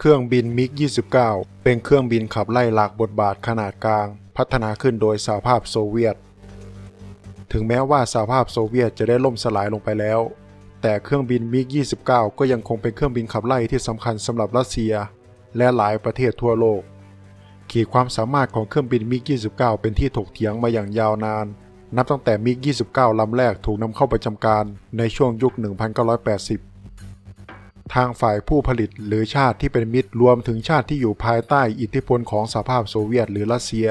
เครื่องบินมิก 29 เป็นเครื่องบินขับไล่หลากบทบาทขนาดกลาง พัฒนาขึ้นโดยสหภาพโซเวียต ถึงแม้ว่าสหภาพโซเวียตจะได้ล่มสลายลงไปแล้ว แต่เครื่องบินมิก 29 ก็ยังคงเป็นเครื่องบินขับไล่ที่สำคัญสำหรับรัสเซีย และหลายประเทศทั่วโลก ขีดความสามารถของเครื่องบินมิก 29 เป็นที่ถกเถียงมาอย่างยาวนาน นับตั้งแต่มิก 29 ลำแรกถูกนำเข้าประจำการในช่วงยุค 1980 ทางฝ่ายผู้ผลิตหรือชาติที่เป็นมิตรรวมถึงชาติที่อยู่ภายใต้อิทธิพลของสหภาพโซเวียตหรือรัสเซีย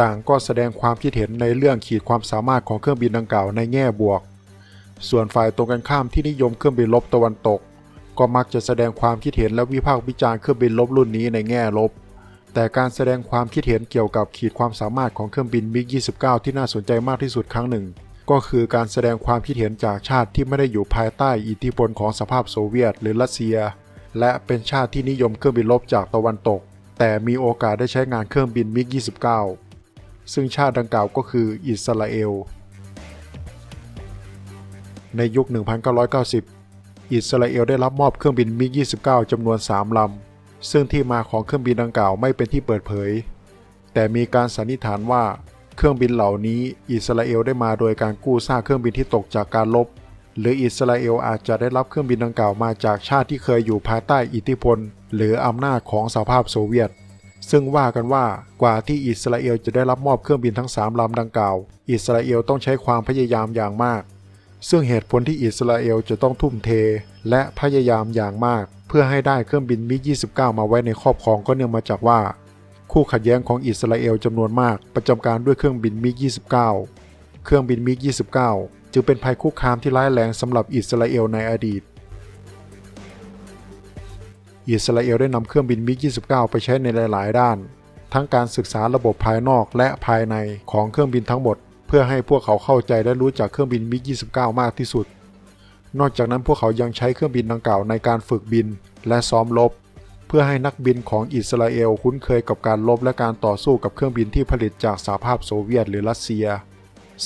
ต่างก็แสดงความคิดเห็นในเรื่องขีดความสามารถของเครื่องบินดังกล่าวในแง่บวก ส่วนฝ่ายตรงกันข้ามที่นิยมเครื่องบินลบตะวันตก ก็มักจะแสดงความคิดเห็นและวิพากษ์วิจารณ์เครื่องบินลบรุ่นนี้ในแง่ลบ แต่การแสดงความคิดเห็นเกี่ยวกับขีดความสามารถของเครื่องบินมิก29 ที่น่าสนใจมากที่สุดครั้งหนึ่ง ก็คือการแสดงความคิดเห็นจากชาติที่ไม่ได้อยู่ภายใต้อิทธิพลของสภาพโซเวียตหรือรัสเซีย และเป็นชาติที่นิยมเครื่องบินลบจากตะวันตก แต่มีโอกาสได้ใช้งานเครื่องบินมิก 29 ซึ่งชาติดังกล่าวก็คืออิสราเอล ในยุค 1990 อิสราเอลได้รับมอบเครื่องบินมิก 29 จำนวน 3 ลำ ซึ่งที่มาของเครื่องบินดังกล่าวไม่เป็นที่เปิดเผย แต่มีการสันนิษฐานว่า เครื่องบินเหล่านี้อิสราเอลได้มาโดยการกู้ซากเครื่องบินที่ตกจากการลบ หรืออิสราเอลอาจจะได้รับเครื่องบินดังกล่าวมาจากชาติที่เคยอยู่ภายใต้อิทธิพล หรืออำนาจของสหภาพโซเวียต ซึ่งว่ากันว่ากว่าที่อิสราเอลจะได้รับมอบเครื่องบินทั้ง 3ลำดังกล่าว อิสราเอลต้องใช้ความพยายามอย่างมาก ซึ่งเหตุผลที่อิสราเอลจะต้องทุ่มเท และพยายามอย่างมาก เพื่อให้ได้เครื่องบินมิก29 มาไว้ในครอบครองก็เนื่องมาจากว่า คู่ขัดแย้งของอิสราเอลจำนวนมากประจำการด้วยเครื่องบินมิก 29 เครื่องบินมิก 29 จึงเป็นภัยคุกคามที่ร้ายแรงสำหรับอิสราเอลในอดีต อิสราเอลได้นำเครื่องบินมิก 29 ไปใช้ในหลาย ๆ ด้าน ทั้งการศึกษาระบบภายนอกและภายในของเครื่องบินทั้งหมด เพื่อให้พวกเขาเข้าใจและรู้จักเครื่องบินมิก 29 มากที่สุด นอกจากนั้นพวกเขายังใช้เครื่องบินดังกล่าวในการฝึกบินและซ้อมรบ เพื่อให้นักบินของอิสราเอลคุ้นเคยกับการรบและการต่อสู้กับเครื่องบินที่ผลิตจากสหภาพโซเวียตหรือรัสเซีย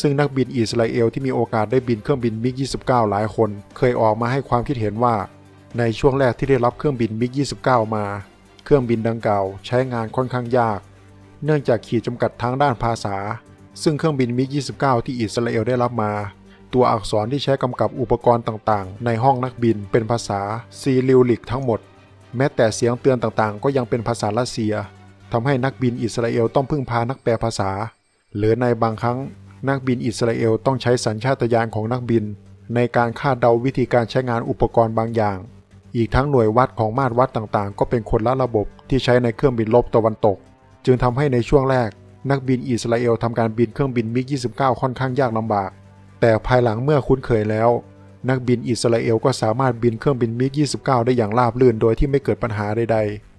ซึ่งนักบินอิสราเอลที่มีโอกาสได้บินเครื่องบินมิก 29 หลายคน เคยออกมาให้ความคิดเห็นว่า ในช่วงแรกที่ได้รับเครื่องบินมิก 29 มา เครื่องบินดังกล่าวใช้งานค่อนข้างยาก เนื่องจากขีดจำกัดทางด้านภาษา ซึ่งเครื่องบินมิก 29 ที่อิสราเอลได้รับมาตัวอักษรที่ใช้กำกับอุปกรณ์ต่างๆ ในห้องนักบินเป็นภาษาซีริลิกทั้งหมด แม้แต่เสียงเตือนต่างๆ ก็ยังเป็นภาษารัสเซียทำให้นักบินอิสราเอลต้องพึ่งพานักแปลภาษา หรือในบางครั้งนักบินอิสราเอลต้องใช้สัญชาตญาณของนักบิน ในการคาดเดาวิธีการใช้งานอุปกรณ์บางอย่าง อีกทั้งหน่วยวัดของมาตรวัดต่างๆ ก็เป็นคนละระบบที่ใช้ในเครื่องบินรบตะวันตก จึงทำให้ในช่วงแรก นักบินอิสราเอลทำการบินเครื่องบินมิก 29 ค่อนข้างยากลำบาก แต่ภายหลังเมื่อคุ้นเคยแล้ว นักบินอิสราเอลก็สามารถบินเครื่องบินมิก 29 ได้อย่างราบรื่นโดยที่ไม่เกิดปัญหาใดๆ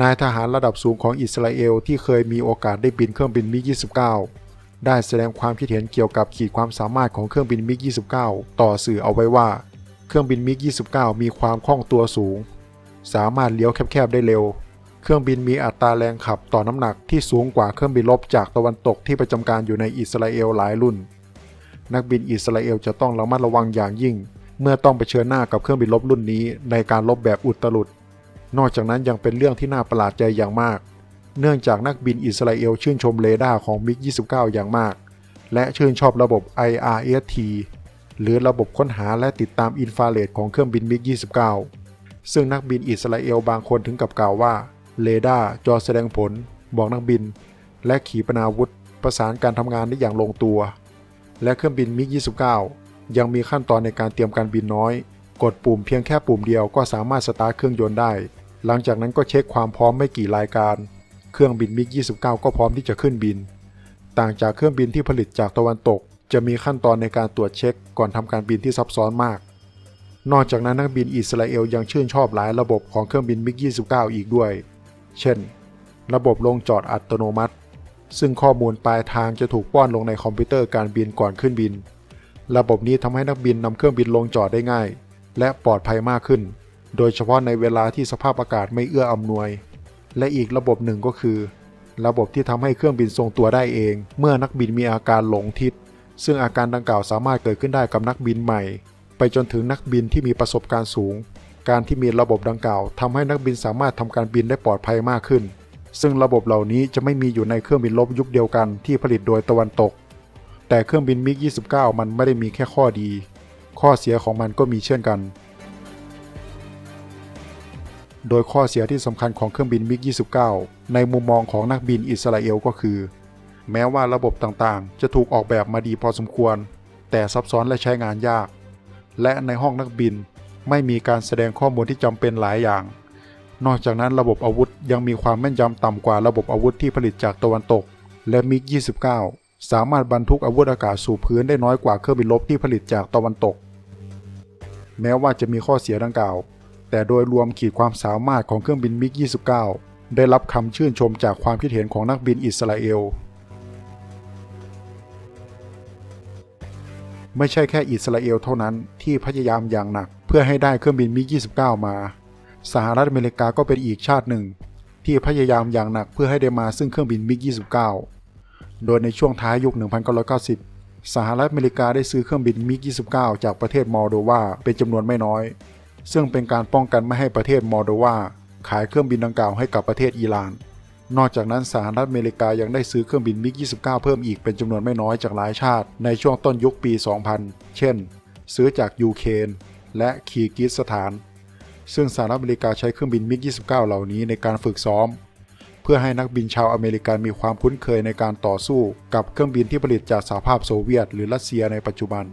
นายทหารระดับสูงของอิสราเอลที่เคยมีโอกาสได้บินเครื่องบินมิก 29 ได้แสดงความคิดเห็นเกี่ยวกับขีดความสามารถของเครื่องบินมิก 29 ต่อสื่อเอาไว้ว่า เครื่องบินมิก 29 มีความคล่องตัวสูง สามารถเลี้ยวแคบๆได้เร็ว เครื่องบินมีอัตราแรงขับต่อน้ำหนักที่สูงกว่าเครื่องบินรบจากตะวันตกที่ประจำการอยู่ในอิสราเอลหลายรุ่น นักบินอิสราเอลจะต้องระมัดระวังอย่างยิ่ง เมื่อต้องไปเชิญหน้ากับเครื่องบินรบรุ่นนี้ในการรบแบบอุตรุด นอกจากนั้นยังเป็นเรื่องที่น่าประหลาดใจอย่างมาก เนื่องจากนักบินอิสราเอลชื่นชมเรดาร์ของมิก29 อย่างมาก และชื่นชอบระบบ IRST หรือระบบค้นหาและติดตามอินฟราเรดของเครื่องบินมิก29 ซึ่งนักบินอิสราเอลบางคนถึงกับกล่าวว่า เรดาร์จอแสดงผล บอกนักบิน และขีปนาวุธ ประสานการทำงานได้อย่างลงตัว และเครื่องบินมิก 29 ยังมีขั้นตอนในการเตรียมการบินน้อย กดปุ่มเพียงแค่ปุ่มเดียวก็สามารถสตาร์ทเครื่องยนต์ได้ หลังจากนั้นก็เช็คความพร้อมไม่กี่รายการ เครื่องบินมิก 29 ก็พร้อมที่จะขึ้นบิน ต่างจากเครื่องบินที่ผลิตจากตะวันตก จะมีขั้นตอนในการตรวจเช็ค ก่อนทำการบินที่ซับซ้อนมากนอกจากนั้นนักบินอิสราเอลยังชื่นชอบหลายระบบของเครื่องบินมิก 29 อีกด้วย เช่น ระบบลงจอดอัตโนมัติ ซึ่งข้อมูลปลายทางจะถูกป้อนลงในคอมพิวเตอร์การบินก่อนขึ้นบิน ระบบนี้ทำให้นักบินนำเครื่องบินลงจอดได้ง่าย และปลอดภัยมากขึ้น โดยเฉพาะในเวลาที่สภาพอากาศไม่เอื้ออำนวย และอีกระบบหนึ่งก็คือ ระบบที่ทำให้เครื่องบินทรงตัวได้เอง เมื่อนักบินมีอาการหลงทิศ ซึ่งอาการดังกล่าวสามารถเกิดขึ้นได้กับนักบินใหม่ ไปจนถึงนักบินที่มีประสบการณ์สูง การที่มีระบบดังกล่าวทำให้นักบินสามารถทำการบินได้ปลอดภัยมากขึ้น ซึ่งระบบเหล่านี้จะไม่มีอยู่ในเครื่องบินรบยุคเดียวกันที่ผลิตโดยตะวันตก แต่เครื่องบินมิก 29 มันไม่ได้มีแค่ข้อดี ข้อเสียของมันก็มีเช่นกัน โดยข้อเสียที่สำคัญของเครื่องบินมิก 29 ในมุมมองของนักบินอิสราเอลก็คือ แม้ว่าระบบต่างๆ จะถูกออกแบบมาดีพอสมควร แต่ซับซ้อนและใช้งานยากและในห้องนักบิน ไม่มีการแสดงข้อมูลที่จำเป็นหลายอย่าง นอกจากนั้นระบบอาวุธยังมีความแม่นยำต่ำกว่าระบบอาวุธที่ผลิตจากตะวันตก และมิก 29 สามารถบรรทุกอาวุธอากาศสู่พื้นได้น้อยกว่าเครื่องบินรบที่ผลิตจากตะวันตก แม้ว่าจะมีข้อเสียดังกล่าว แต่โดยรวมขีดความสามารถของเครื่องบินมิก 29 ได้รับคำชื่นชมจากความคิดเห็นของนักบินอิสราเอลไม่ใช่แค่อิสราเอลเท่านั้นที่พยายามอย่างหนัก เพื่อให้ได้เครื่องบินมิก29 มา สหรัฐอเมริกาก็เป็นอีกชาติหนึ่ง ที่พยายามอย่างหนักเพื่อให้ได้มาซึ่งเครื่องบินมิก29 โดยในช่วงท้ายยุค 1990 สหรัฐอเมริกาได้ซื้อเครื่องบินมิก29 จากประเทศมอลโดวาเป็นจำนวนไม่น้อย ซึ่งเป็นการป้องกันไม่ให้ประเทศมอลโดวาขายเครื่องบินดังกล่าวให้กับประเทศอิหร่าน นอกจากนั้นสหรัฐอเมริกายังได้ซื้อเครื่องบินมิก29 เพิ่มอีกเป็นจำนวนไม่น้อยจากหลายชาติ ในช่วงต้นยุคปี 2000 เช่น ซื้อจากยูเครน และคีร์กิสถาน ซึ่งสหรัฐอเมริกาใช้เครื่องบินมิก 29 เหล่านี้ในการฝึกซ้อม เพื่อให้นักบินชาวอเมริกันมีความคุ้นเคยในการต่อสู้กับเครื่องบินที่ผลิตจากสหภาพโซเวียต หรือรัสเซียในปัจจุบัน